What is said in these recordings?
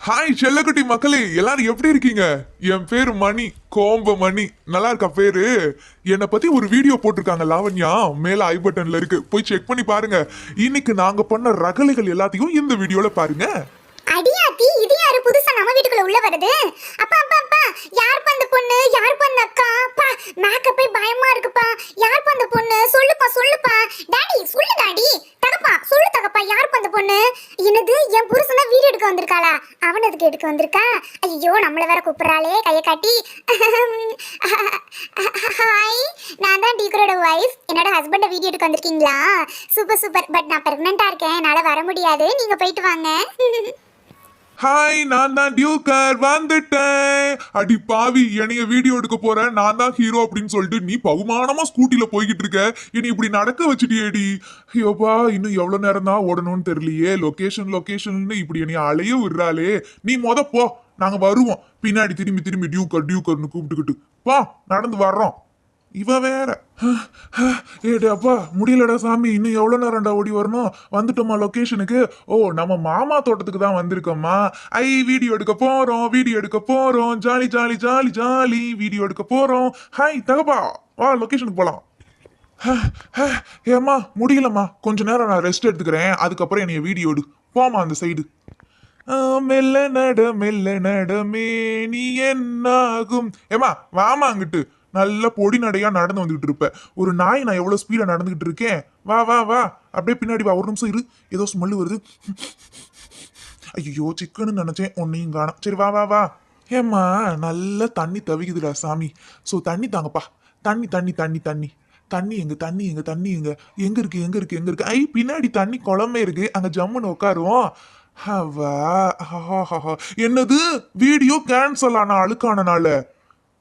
Hi செல்லக்குட்டி மக்களே எல்லாரும் எப்படி இருக்கீங்க? என் பேரு மணி கோம்ப மணி. நல்லா இருக்கா பேரு? என்னை பத்தி ஒரு வீடியோ போட்டிருக்காங்க லாவண்யா. மேல ஐ பட்டன்ல இருக்கு. போய் செக் பண்ணி பாருங்க. இன்னைக்கு நாங்க பண்ண ரகலைகள் எல்லாத்தையும் இந்த வீடியோல பாருங்க. அடியாத்தி இது யாரு? புதுசா நம்ம வீட்டுக்குள்ள உள்ள வருது. அப்பா அப்பா அப்பா யாருப்பா அந்த பொண்ணு? யாருப்பா அந்த அக்கா? பா மேக்கப்பே பயமா இருக்குப்பா. யாருப்பா அந்த பொண்ணு? சொல்லுப்பா சொல்லுப்பா. டாடி தகப்பா சொல்லு தகப்பா யாருப்பா அந்த பொண்ணு. என்னது? என் புருஷனா வீடியோ எடுக்க வந்திருக்காளா? அவன் அதுக்கு எடுக்க வந்திருக்கா? ஐயோ நம்மள வேற கூப்பிடுறாளே கையை காட்டி. ஹாய் நான் தான் டீக்கரோட ஒய்ஃப் என்னோட ஹஸ்பண்டை வீடியோ எடுக்க வந்திருக்கீங்களா? சூப்பர் சூப்பர் பட் நான் ப்ரெக்னெண்ட்டாக இருக்கேன். என்னால் வர முடியாது. நீங்க போயிட்டு வாங்க. ஹாய் நான் தான் டியூக்கர் வந்துட்டேன். அடி பாவி என்னைய வீடியோ எடுக்க போறேன் நான் தான் ஹீரோ அப்படின்னு சொல்லிட்டு நீ பகுமானமா ஸ்கூட்டில போய்கிட்டு இருக்க. இனி இப்படி நடக்க வச்சுட்டியேடி. ஐயோப்பா இன்னும் எவ்வளவு நேரம் தான் ஓடணும்னு தெரியலையே. லொகேஷன் லொக்கேஷன் இப்படி என்னைய அலைய விடுறாளே. நீ மொத போ நாங்க வருவோம். பின்னாடி திரும்பி திரும்பி டியூக்கர் டியூக்கர்னு கூப்பிட்டுக்கிட்டு. பா நடந்து வர்றோம். இவ வேற. ஏடே அப்பா முடியலடா சாமி. இன்னும் எவ்வளோ நேரம்டா ஓடி வரணும்? வந்துட்டோமா லொக்கேஷனுக்கு ஓ நம்ம மாமா தோட்டத்துக்கு தான் வந்திருக்கோம்மா. ஐ வீடியோ எடுக்க போகிறோம் வீடியோ எடுக்க போகிறோம் jolly jolly jolly jolly video எடுக்க போகிறோம் ஹாய் தகப்பா. வா லொக்கேஷனுக்கு போகலாம் ஏம்மா முடியலம்மா. கொஞ்ச நேரம் நான் ரெஸ்ட் எடுத்துக்கிறேன். அதுக்கப்புறம் என்னைய வீடியோ எடு. போமா அந்த சைடு மெல்ல நட மெல்ல நடமே நீ என்னாகும்? ஏமா வாமா அங்கிட்டு. நல்ல பொடி நடையா நடந்து வந்துகிட்டு இருப்ப. ஒரு நாய் நான் எவ்வளவு ஸ்பீடா நடந்துகிட்டு இருக்கேன். வா வா வா. அப்படியே பின்னாடி வா. ஒரு நிமிஷம் இரு. ஏதோ ஸ்மெல் வருது. ஐயோ சிக்கன்னு நினைச்சேன். உன்னையும் காணும். சரி வா வா வா. ஏம்மா நல்ல தண்ணி தவிக்குதுடா சாமி. ஸோ தண்ணி தாங்கப்பா. தண்ணி தண்ணி தண்ணி தண்ணி. தண்ணி எங்க தண்ணி எங்க தண்ணி எங்க? எங்க இருக்கு எங்க இருக்கு எங்க இருக்கு? ஐ பின்னாடி தண்ணி குளமே இருக்கு. அங்க ஜம்முன்னு உட்காருவோம் என்னது? வீடியோ கேன்சல் ஆன அழுக்கானனால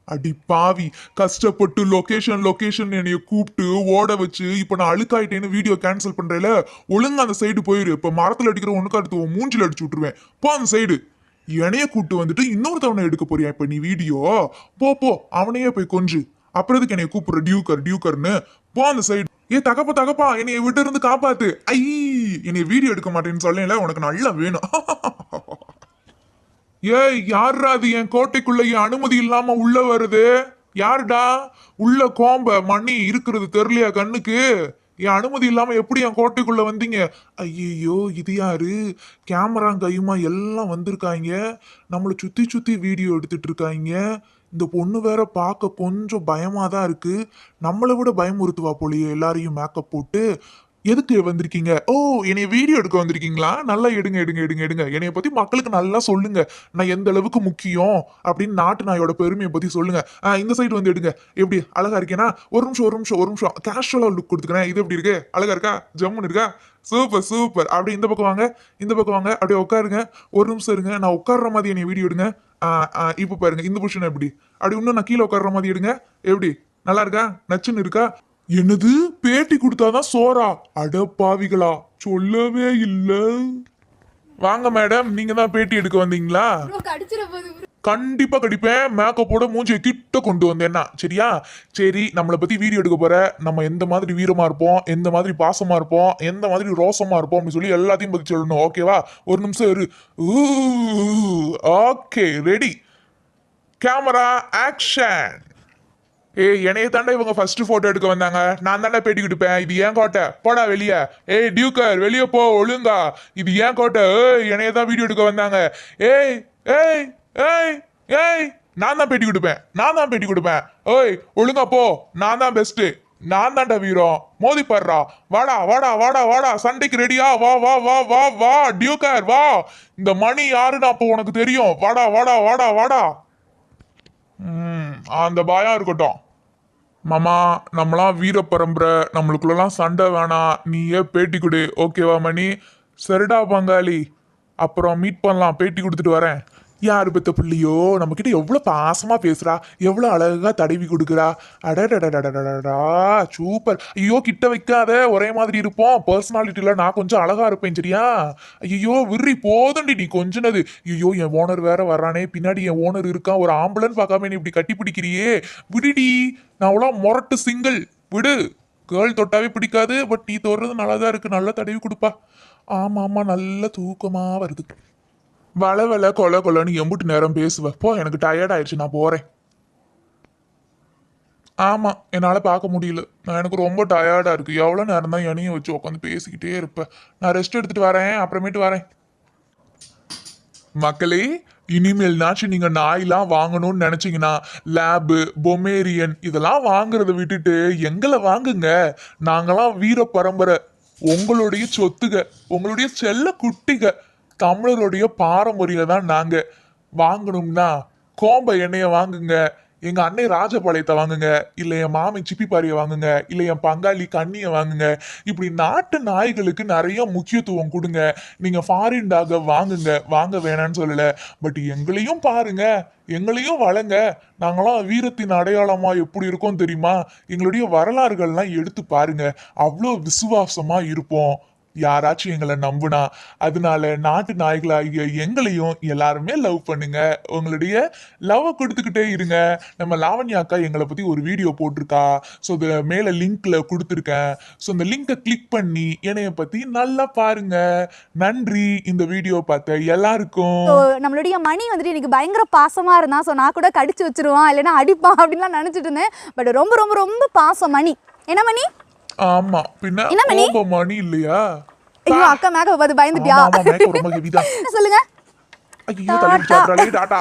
அடி பாவி கஷ்டப்பட்டு லொகேஷன் லொக்கேஷன் என்னைய கூப்பிட்டு ஓட வச்சு இப்போ நான் அழுக்காயிட்டேன்னு வீடியோ கேன்சல் பண்ணுறேல ஒழுங்கா அந்த சைடு போயிரு. இப்போ மரத்தில் அடிக்கிற ஒன்றுக்கு அடுத்து உன் மூஞ்சில் அடிச்சு விட்டுருவேன். போ அந்த சைடு என்னைய கூப்பிட்டு வந்துட்டு இன்னொருத்தவனை எடுக்க போறியா இப்போ நீ வீடியோ? போ போ அவனையே போய் கொஞ்சு. அப்புறதுக்கு என்னைய கூப்பிடுற டியூக்கர் டியூக்கர்னு? போ அந்த சைடு ஏ தகப்பா தகப்பா என்னைய விட்டு இருந்து காப்பாத்து. ஐ என்னைய வீடியோ எடுக்க மாட்டேன்னு சொல்லல உனக்கு நல்லா வேணும். ஏய் யார்ரா அது என் கோட்டைக்குள்ளே அனுமதி இல்லாம உள்ள வருது? யாருடா? உள்ள கோம்ப மணி இருக்கிறது தெரியலையா கண்ணுக்கு? என் அனுமதி இல்லாம எப்படி என் கோட்டைக்குள்ள வந்தீங்க? ஐயோ இது யாரு? கேமரா கையுமா எல்லாம் வந்திருக்காங்க. நம்மளை சுத்தி சுத்தி வீடியோ எடுத்துட்டு இருக்காங்க. இந்த பொண்ணு வேற பார்க்க கொஞ்சம் பயமாக தான் இருக்கு. நம்மளை விட பயமுறுத்துவா போலியே எல்லாரையும் மேக்கப் போட்டு. எதுக்கு வந்திருக்கீங்க? ஓ என்னைய வீடியோ எடுக்க வந்திருக்கீங்களா? நல்லா எடுங்க எடுங்க எடுங்க எடுங்க. என்னைய பத்தி மக்களுக்கு நல்லா சொல்லுங்க. நான் எந்த அளவுக்கு முக்கியம் அப்படின்னு நாட்டு நாயோட பெருமையை பத்தி சொல்லுங்க. ஆ, இந்த சைடு வந்து எடுங்க. எப்படி? அழகா இருக்கேனா? ஒரு நிமிஷம் ஒரு நிமிஷம் ஒரு நிமிஷம். கேஷுவலா லுக் கொடுத்துக்கிறேன். இது எப்படி இருக்கு? அழகா இருக்கா? ஜம்முன்னு இருக்கா? சூப்பர் சூப்பர் அப்படியே இந்த பக்கம் வாங்க இந்த பக்கம் வாங்க. அப்படியே உட்காருங்க. ஒரு நிமிஷம் இருங்க. நான் உட்கார்ற மாதிரி என்னை வீடியோ எடுங்க. ஆ, ஆ, இப்போ பாருங்க. இந்த பொசிஷன் எப்படி? அப்படி இன்னும் நான் கீழே உட்கார்ற மாதிரி எடுங்க. எப்படி? நல்லா இருக்கா? நச்சுன்னு இருக்கா? என்னது? பேட்டி கொடுத்தாதான் சோறா? அட பாவிகளா சொல்லவே இல்ல. வாங்க மேடம் நீங்க தான் பேட்டி எடுக்க வந்தீங்களா. கண்டிப்பா கடிப்பேன். மேக்கப்போட மூஞ்சியை கிட்ட கொண்டு வந்தேன்னா சரியா? சரி நம்மளை பத்தி வீடியோ எடுக்க போற நம்ம எந்த மாதிரி வீரமா இருப்போம் எந்த மாதிரி பாசமா இருப்போம் எந்த மாதிரி ரோசமா இருப்போம் அப்படின்னு சொல்லி எல்லாத்தையும் பத்தி சொல்லணும் ஓகேவா ஒரு நிமிஷம் இரு. ஓகே ரெடி கேமரா ஆக்ஷன் ஏய் என்னைய தாண்டா இவங்க ஃபர்ஸ்ட் போட்டோ எடுக்க வந்தாங்க? நான் தாண்டா பேட்டி கொடுப்பேன் இது ஏன் கோட்டை? போடா வெளியே. ஏய் டியூக்கர் வெளியே போ ஒழுங்கா. இது ஏன் கோட்டை? ஏய் என்னைய தான் வீடியோ எடுக்க வந்தாங்க. ஏய் ஏய் ஏய் ஏய். நான் தான் பேட்டி கொடுப்பேன் நான் தான் பேட்டி கொடுப்பேன் ஏய் ஒழுங்கா போ. நான் தான் பெஸ்ட்டு நான் தான்டா வீரம். மோதி படுறா. வாடா வாடா வாடா வாடா. சண்டைக்கு ரெடியா வா வா வா வா வா டியூக்கர் வா. இந்த மணி யாருன்னு அப்போ உனக்கு தெரியும். வாடா வாடா வாடா வாடா. ம் அந்த பயம் இருக்கட்டும். மாமா நம்மளாம் வீர பரம்பரை நம்மளுக்குள்ளலாம் சண்டை வேணாம் நீயே பேட்டி கொடு ஓகேவா மணி? சரிடா பங்காளி. அப்புறம் மீட் பண்ணலாம் பேட்டி கொடுத்துட்டு வரேன். யார் பெத்த பிள்ளையோ? நம்மக்கிட்ட எவ்வளோ பாசமாக பேசுறா? எவ்வளோ அழகா தடவி கொடுக்குறா? அடடடடடடடா சூப்பர் ஐயோ கிட்ட வைக்காத. ஒரே மாதிரி இருப்போம். பர்சனாலிட்டியில் நான் கொஞ்சம் அழகா இருப்பேன் சரியா? ஐயோ விர்ரி போதண்டி நீ கொஞ்சனது. ஐயோ என் ஓனர் வேற வர்றானே. பின்னாடி என் ஓனர் இருக்கான். ஒரு ஆம்புலன்ஸ் பார்க்காம நீ இப்படி கட்டி பிடிக்கிறியே? விடுடி. நான் அவ்வளோ மொரட்டு சிங்கிள் விடு. கேர்ள் தொட்டாவே பிடிக்காது பட் நீ தொடுறது நல்லா தான் இருக்கு. நல்லா தடவி கொடுப்பா. ஆமா ஆமா நல்ல தூக்கமாக வருது. வள வள கொல கொலன்னு எம்புட்டு நேரம் பேசுவ. போ எனக்கு டயர்ட் ஆயிடுச்சு நான் போகிறேன் ஆமாம் என்னால் பார்க்க முடியல. நான் எனக்கு ரொம்ப டயர்டாக இருக்குது எவ்வளோ நேரம் தான் எண்ணியை வச்சு உட்காந்து பேசிக்கிட்டே இருப்பேன் நான் ரெஸ்ட் எடுத்துகிட்டு வரேன் அப்புறமேட்டு வரேன். மக்களே இனிமேல்னாச்சும் நீங்கள் நாயெலாம் வாங்கணும்னு நினச்சிங்கன்னா லேபு பொமேரியன் இதெல்லாம் வாங்குறத விட்டுட்டு எங்களை வாங்குங்க. நாங்களாம் வீர பரம்பரை உங்களுடைய சொத்துக உங்களுடைய செல்ல குட்டிக. தமிழருடைய பாரம்பரியம் தான் நாங்கள் வாங்கணும்னா கோம்ப எண்ணெயை வாங்குங்க எங்கள் அன்னை ராஜபாளையத்தை வாங்குங்க இல்லை என் மாமி சிப்பிப்பாரியை வாங்குங்க இல்லை என் பங்காளி கண்ணியை வாங்குங்க. இப்படி நாட்டு நாய்களுக்கு நிறைய முக்கியத்துவம் கொடுங்க. நீங்கள் ஃபாரின்டாக வாங்குங்க. வாங்க வேணாம்னு சொல்லலை. பட் எங்களையும் பாருங்க. எங்களையும் வளங்க. நாங்களாம் வீரத்தின் அடையாளமாக எப்படி இருக்கோம் தெரியுமா? எங்களுடைய வரலாறுகள்லாம் எடுத்து பாருங்க. அவ்வளோ விசுவாசமாக இருப்போம். யாராச்சும் எங்களை நம்புனா அதனால நாட்டு நாய்களாகிய எங்களையும் எல்லாருமே லவ் பண்ணுங்க. உங்களுடைய லவ்வை கொடுத்துக்கிட்டே இருங்க. நம்ம லாவண்யா அக்கா எங்களை பத்தி ஒரு வீடியோ போட்டிருக்கா. ஸோ அது மேல லிங்க்ல கொடுத்துருக்கேன். ஸோ அந்த லிங்கை கிளிக் பண்ணி என்னைய பத்தி நல்லா பாருங்க. நன்றி. இந்த வீடியோ பார்த்த எல்லாருக்கும். நம்மளுடைய மணி வந்துட்டு எனக்கு பயங்கர பாசமாக இருந்தான் ஸோ நான் கூட கடிச்சு வச்சிருவான் இல்லைன்னா அடிப்பான் அப்படின்லாம் நினச்சிட்டு இருந்தேன். பட் ரொம்ப ரொம்ப ரொம்ப பாசம் மணி. என்ன மணி? ஆமா. பின்ன என்ன மணி? இல்லையா? ஐயோ அக்கா மேக பார்த்து பயந்துட்டியா? ஆமா, ஆமா, மேக்கப் ரொம்ப தான் சொல்லுங்க. ஐயோ தலையிட்டு டாட்டா.